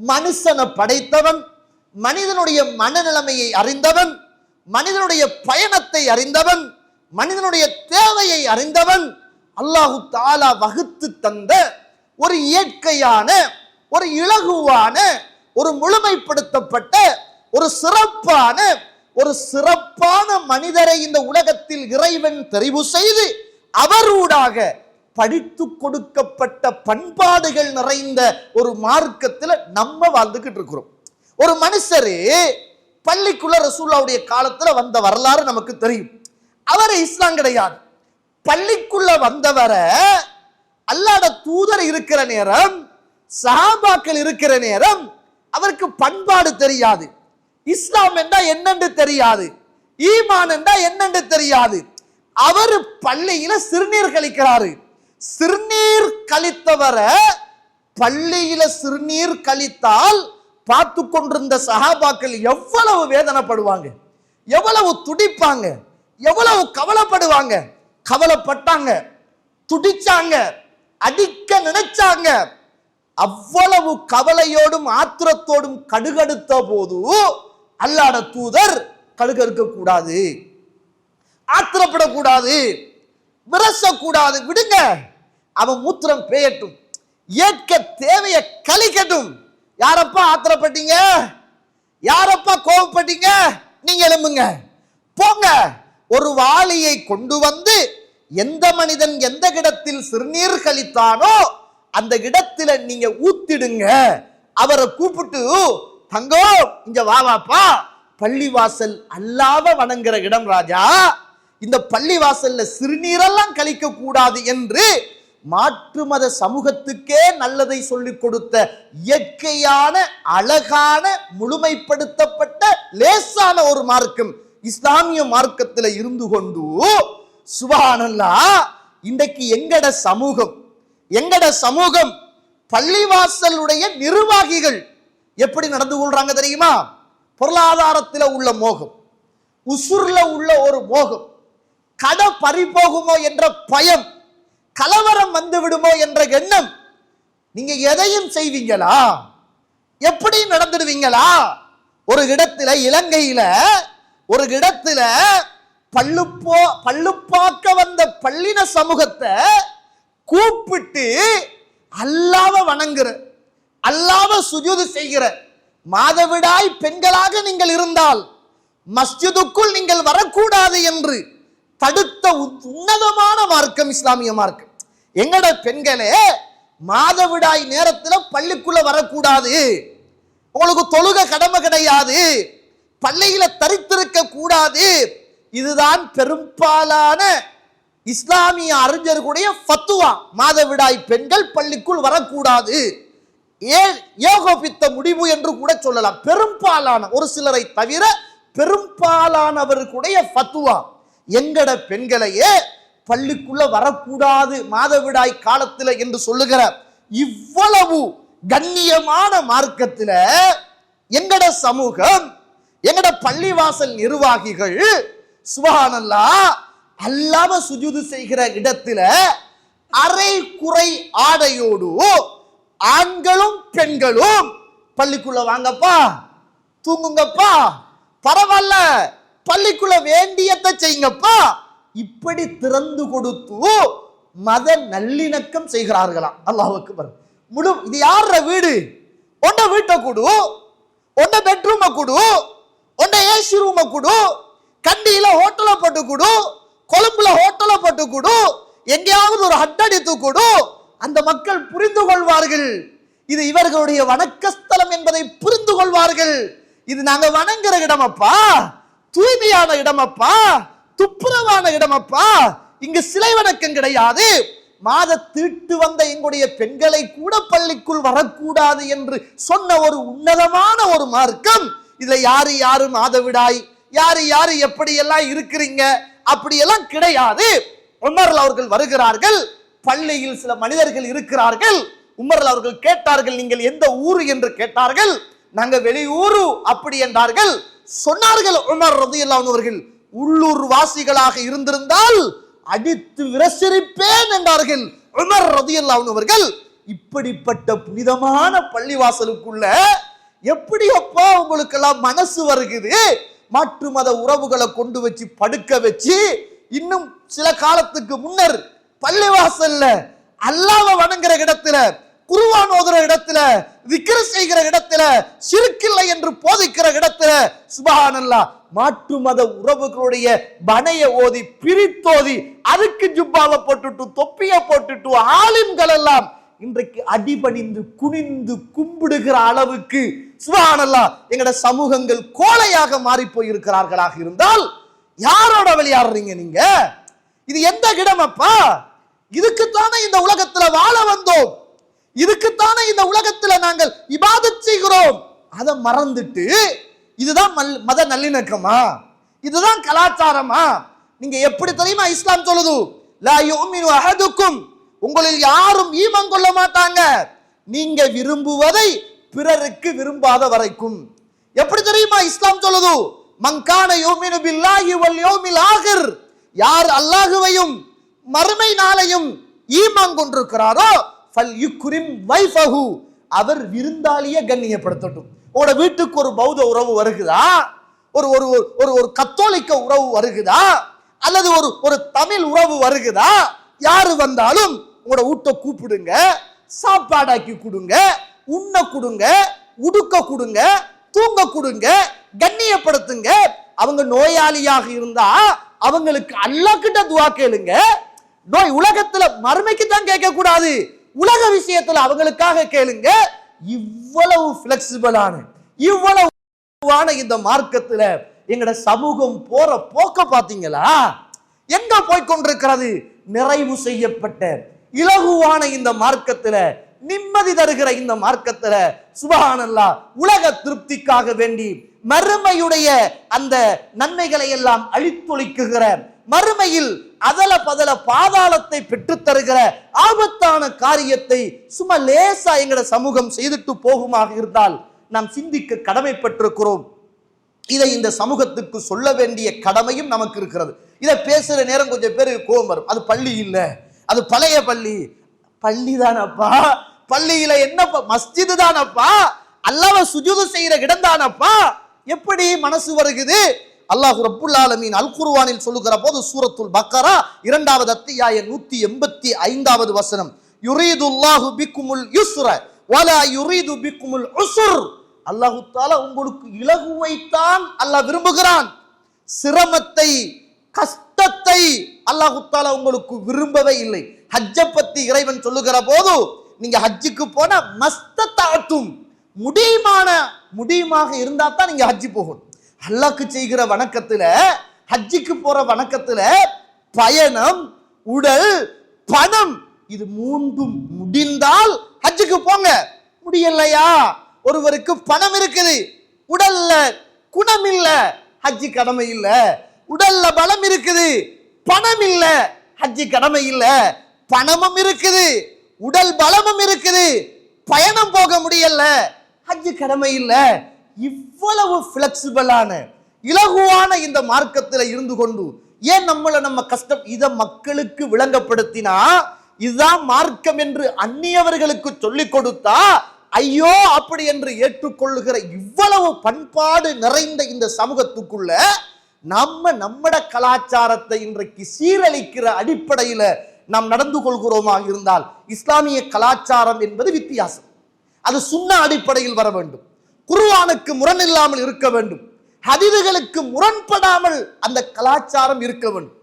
மனுஷனை படைத்தவன் மனிதனுடைய மனநிலைமையை அறிந்தவன் மனிதனுடைய பயணத்தை அறிந்தவன் மனிதனுடைய தேவையை அறிந்தவன் அல்லாஹு தாலா வகுத்து தந்த ஒரு இயற்கையான ஒரு இலகுவான ஒரு முழுமைப்படுத்தப்பட்ட ஒரு சிறப்பான ஒரு சிறப்பான மனிதரை இந்த உலகத்தில் இறைவன் தெரிவு செய்து அவரூடாக படித்து கொடுக்கப்பட்ட பண்பாடுகள் நிறைந்த ஒரு மார்க்கத்தில் நம்ம வாழ்ந்துக்கிட்டு இருக்கிறோம். ஒரு மனுஷரு பள்ளிக்குள்ள ரசூல்லாவுடைய காலத்தில் வந்த வரலாறு நமக்கு தெரியும். அவர் இஸ்லாம் கிடையாது. பள்ளிக்குள்ள வந்தவரை அல்லாட தூதர் இருக்கிற நேரம் சஹாபாக்கள் இருக்கிற நேரம் அவருக்கு பண்பாடு தெரியாது. இஸ்லாம் என்றா என்னென்று தெரியாது. ஈமான் என்றா என்னென்று தெரியாது. அவர் பள்ளியில சிறுநீர் கழிக்கிறாரு. சிறுநீர் கழித்தவரை பள்ளியில சிறுநீர் கழித்தால் பார்த்து கொண்டிருந்த சகாபாக்கள் எவ்வளவு வேதனைப்படுவாங்க எவ்வளவு துடிப்பாங்க எவ்வளவு கவலைப்படுவாங்க கவலைப்பட்டாங்க துடிச்சாங்க அடிக்க நினைச்சாங்க. அவ்வளவு கவலையோடும் ஆத்திரத்தோடும் கடுகடுத்த போது அல்லாட தூதர் கடுகடுக்க கூடாது ஆத்திரப்படக்கூடாது விரசக்கூடாது. விடுங்க. அவன் மூத்திரம் பேயட்டும். ஏற்க தேவையை கழிக்கட்டும். யாரப்பா ஆத்திரப்பட்டீங்க? யாரப்பா கோவப்பட்டீங்க? நீங்க எழும்புங்க. போங்க. ஒரு வாளியை கொண்டு வந்து எந்த மனிதன் எந்த இடத்தில் சிறுநீர் கழித்தானோ அந்த இடத்துல நீங்க ஊத்திடுங்க. அவரை கூப்பிட்டு தங்கோ இங்க வா வாப்பா. பள்ளிவாசல் அல்லாத வணங்குற இடம் ராஜா. இந்த பள்ளிவாசல்ல சிறுநீரெல்லாம் கழிக்க கூடாது என்று மாற்று மத சமூகத்துக்கே நல்லதை சொல்லிக் கொடுத்த இயற்கையான அழகான முழுமைப்படுத்தப்பட்ட லேசான ஒரு மார்க்கம் இஸ்லாமிய மார்க்கத்தில் இருந்து கொண்டு சுபானல்லா இன்றைக்கு எங்கட சமூகம் எங்கட சமூகம் பள்ளிவாசலுடைய நிர்வாகிகள் எப்படி நடந்து கொள்றாங்க தெரியுமா? பொருளாதாரத்தில் உள்ள மோகம் உசுர்ல உள்ள ஒரு மோகம் கடை பறிபோகுமோ என்ற பயம் கலவரம் வந்து விடுமோ என்ற எண்ணம் நீங்க எதையும் செய்வீங்களா? எப்படி நடந்துடுவீங்களா? ஒரு இடத்துல இலங்கையில ஒரு இடத்துல பள்ளுப்போ பள்ளுப்பாக்க வந்த பள்ளின சமூகத்தை கூப்பிட்டு அல்லாவ வணங்குற அல்லாவ சுஜூது செய்கிற மாதவிடாய் பெண்களாக நீங்கள் இருந்தால் மஸ்ஜிதுக்குள் நீங்கள் வரக்கூடாது என்று தடுத்த உன்னதமான மார்க்கம் இஸ்லாமிய மார்க்கம். எங்கட பெண்களே மாதவிடாய் நேரத்தில் பள்ளிக்குள்ள வரக்கூடாது. உங்களுக்கு தொழுக கடமை கிடையாது. பள்ளியில தரித்திருக்க கூடாது. இதுதான் பெரும்பாலான இஸ்லாமிய அறிஞர்களுடைய ஃபத்துவா. மாதவிடாய் பெண்கள் பள்ளிக்குள் வரக்கூடாது. ஏன் ஏகோபித்த முடிவு என்று கூட சொல்லலாம். பெரும்பாலான ஒரு சிலரை தவிர பெரும்பாலானவர்களுடைய ஃபத்துவா. எங்கட பெண்களையே பள்ளிக்குள்ள வரக்கூடாது மாதவிடாய் காலத்தில் என்று சொல்லுகிற இவ்வளவு கண்ணியமான மார்க்கத்தில் எங்கட சமூகம் எங்கட பள்ளிவாசல் நிர்வாகிகள் சுபஹானல்லா அல்லாம சுஜூது செய்கிற இடத்துல அரை குறை ஆடையோடு ஆண்களும் பெண்களும் பள்ளிக்குள்ள வாங்கப்பா தூங்குங்கப்பா பரவாயில்ல பள்ளிக்குள்ள வேண்டியத்தை செய்யுங்கப்பா இப்படி திறந்து கொடுத்து மத நல்லிணக்கம் செய்கிறார்களாம். அல்லாஹ் முழு இது யார வீடு? ஒன்ன வீட்டை கொடு. ஒன்ன பெட்ரூமை கொடு. ஒன்ன ஏசி ரூமை கொடு. கண்டியில ஹோட்டலை போட்டு கொடு. கொழும்புல ஹோட்டலை போட்டு கொடு. எங்கேயாவது ஒரு ஹட்டடித்து கொடு. அந்த மக்கள் புரிந்து கொள்வார்கள். இது இவர்களுடைய வணக்கஸ்தலம் என்பதை புரிந்து கொள்வார்கள். இது நாங்க வணங்குற இடமப்பா. தூய்மையான இடமப்பா. துப்புரவான இடமப்பா. இங்கு சிலை வணக்கம் கிடையாது. மாத தீட்டு வந்த எங்களுடைய பெண்களை கூட பள்ளிக்குள் வரக்கூடாது என்று சொன்ன ஒரு உன்னதமான ஒரு மார்க்கம். இதுல யாரு யாரு மாதவிடாய்? யாரு யாரு எப்படியெல்லாம் இருக்கிறீங்க? அப்படியெல்லாம் கிடையாது. உமர்ல அவர்கள் வருகிறார்கள். பள்ளியில் சில மனிதர்கள் இருக்கிறார்கள். உமர்ல அவர்கள் கேட்டார்கள் நீங்கள் எந்த ஊரு? என்று கேட்டார்கள். நாங்க வெளியூரு. அப்படி என்றார்கள். சொன்னார்கள் உமர் ரதியல்லாஹு அவர்கள் உள்ளூர் வாசிகளாக இருந்திருந்தால் அடித்து விரசரிப்பேன் என்றார்கள். உமர் ரதியல்லாஹு அவர்கள் இப்படிப்பட்ட புனிதமான பள்ளிவாசலுக்குள்ள எப்படி அப்பா உங்களுக்கெல்லாம் மனசு வருகுது மாற்று மத உறவுகளை கொண்டு வச்சு படுக்க வச்சு இன்னும் சில காலத்துக்கு முன்னர் பள்ளிவாசல்ல அல்லாஹ்வை வணங்குற இடத்துல குருவான் ஓதுற இடத்துல விக்கிர செய்கிற இடத்துல சிறுக்கில்லை என்று போதிக்கிற இடத்துல சுபஹானல்லாஹ் மாற்று மத உறவுகளுடைய பனைய ஓதி பிரித்தோதி அதுக்கு ஜுப்பாவை போட்டுட்டு தொப்பிய போட்டுட்டு ஆலிம்கள் எல்லாம் இன்றைக்கு அடிபணிந்து குனிந்து கும்பிடுகிற அளவுக்கு சுபஹானல்லாஹ் எங்கட சமூகங்கள் கோலையாக மாறி போயிருக்கிறார்களாக இருந்தால் யாரோட விளையாடுறீங்க நீங்க? இது எந்த இடம் அப்பா? இதுக்குத்தானே இந்த உலகத்துல வாழ வந்தோம். இதுக்குத்தானே இந்த உலகத்துல நாங்கள் இபாதத் செய்கிறோம். அதை மறந்துட்டு இதுதான் மல்- மத நல்லிணக்கமா? இதுதான் கலாச்சாரமா? நீங்க எப்படி தெரியுமா இஸ்லாம் சொல்லுது? லா யுமினு அஹதுக்கும். உங்களில் யாரும் ஈமம் கொள்ள மாட்டாங்க. நீங்க விரும்புவதை பிறருக்கு விரும்பாத வரைக்கும். எப்படி தெரியுமா இஸ்லாம் சொல்லுது? மங்கான யோமினு பில்லாஹி வல் யோமில் ஆகிர். யார் அல்லாஹுவையும் மறுமை நாளையும் ஈமான் கொண்டிருக்கிறாரோ ஃபல் யுக்ரிம் வைஃபஹு. அவர் விருந்தாளிய கண்ணியப்படுத்தட்டும். உங்களோட வீட்டுக்கு ஒரு பௌத்த உறவு வருகுதா? ஒரு ஒரு ஒரு ஒரு கத்தோலிக்க உறவு வருகுதா? அல்லது ஒரு ஒரு தமிழ் உறவு வருகுதா? யாரு வந்தாலும் உங்களோட வீட்டை கூப்பிடுங்க சாப்பாடாக்கி கொடுங்க உண்ண கொடுங்க உடுக்க கொடுங்க தூங்க கொடுங்க கண்ணியப்படுத்துங்க. அவங்க நோயாளியாக இருந்தா அவங்களுக்கு அல்லாஹ் கிட்ட துவா கேளுங்க. நோய் உலகத்துல மறுமைக்கு தான் கேட்க கூடாது உலக விஷயத்துல அவங்களுக்காக கேளுங்க. இவ்வளவு பிளெக்சிபிளான இவ்வளவு இந்த மார்க்கத்துல எங்கட சமூகம் போற போக்க பாத்தீங்களா? எங்க போய் கொண்டிருக்கிறது? நிறைவு செய்யப்பட்ட இலகுவான இந்த மார்க்கத்துல நிம்மதி தருகிற இந்த மார்க்கத்துல சுபகானல்லா உலக திருப்திக்காக வேண்டி மறுமையுடைய அந்த நன்மைகளை எல்லாம் அழித்தொழிக்குகிற மறுமையில் அதல பதல பாதாளத்தை பெற்றுத் தருகிற ஆபத்தான காரியத்தை சும்மா லேசா எங்கட சமூகம் செய்துட்டு போகுமாக இருந்தால் நாம் சிந்திக்க கடமைப்பட்டிருக்கிறோம். இதை இந்த சமூகத்துக்கு சொல்ல வேண்டிய கடமையும் நமக்கு இருக்கிறது. இதை பேசுகிற நேரம் கொஞ்சம் பேருக்கு கோபம் வரும். அது பள்ளி இல்லை. அது பழைய பள்ளி. பள்ளி தானப்பா பள்ளியில என்னப்பா? மஸ்ஜிது தானப்பா அல்லாவை சுஜூது செய்யற இடம் தானப்பா எப்படி மனசு வருகுது? அல்லாஹ் ரப்புல் ஆலமீன் அல் குர்ஆனில் சொல்லுகிற போது சூரத்துல் பக்கரா இரண்டாவது அத்தியாய நூத்தி எண்பத்தி ஐந்தாவது வசனம். யுரீதுல்லாஹு பிக்குமுல் யுஸ்ர வலா யுரீது பிக்குமுல் உசுர். அல்லாஹு தாலா உங்களுக்கு இலகுவைத்தான் அல்லாஹ் விரும்புகிறான். சிரமத்தை கஷ்டத்தை அல்லாஹு தாலா உங்களுக்கு விரும்பவே இல்லை. ஹஜ்ஜை பத்தி இறைவன் சொல்லுகிற போது நீங்க ஹஜ்ஜுக்கு போனா மஸ்தத்தாத்தும் முடியுமான முடியுமாக இருந்தா தான் நீங்க ஹஜ்ஜி போகணும். அல்லாக்கு செய்கிற வணக்கத்தில் ஹஜ்ஜுக்கு போகிற வணக்கத்தில் பயணம் உடல் பணம் இது மூன்றும் முடிந்தால் ஹஜ்ஜுக்கு போங்க. முடியலையா? ஒருவருக்கு பணம் இருக்குது. உடல்ல குணம் இல்ல. ஹஜ்ஜி கடமை இல்ல. உடல்ல பலம் இருக்குது. பணம் இல்ல. ஹஜ்ஜி கடமை இல்ல. பணமும் இருக்குது. உடல் பலமும் இருக்குது. பயணம் போக முடியல. ஹஜ்ஜி கடமை இல்லை. இவ்வளவு பிளெக்சிபிளான இலகுவான இந்த மார்க்கத்துல இருந்து கொண்டு ஏன் நம்மளை நம்ம கஷ்டம் இதை மக்களுக்கு விளங்கப்படுத்தினா இதுதான் மார்க்கம் என்று அந்நியவர்களுக்கு சொல்லிக் கொடுத்தா ஐயோ அப்படி என்று ஏற்றுக்கொள்ளுகிற இவ்வளவு பண்பாடு நிறைந்த இந்த சமூகத்துக்குள்ள நம்ம நம்மட கலாச்சாரத்தை இன்றைக்கு சீரழிக்கிற அடிப்படையில நாம் நடந்து கொள்கிறோமாக இருந்தால் இஸ்லாமிய கலாச்சாரம் என்பது வித்தியாசம். அது சுண்ண அடிப்படையில் வர வேண்டும். குருவானுக்கு முரண் இல்லாமல் இருக்க வேண்டும். ஹதிதுகளுக்கு முரண்படாமல் அந்த கலாச்சாரம் இருக்க வேண்டும்.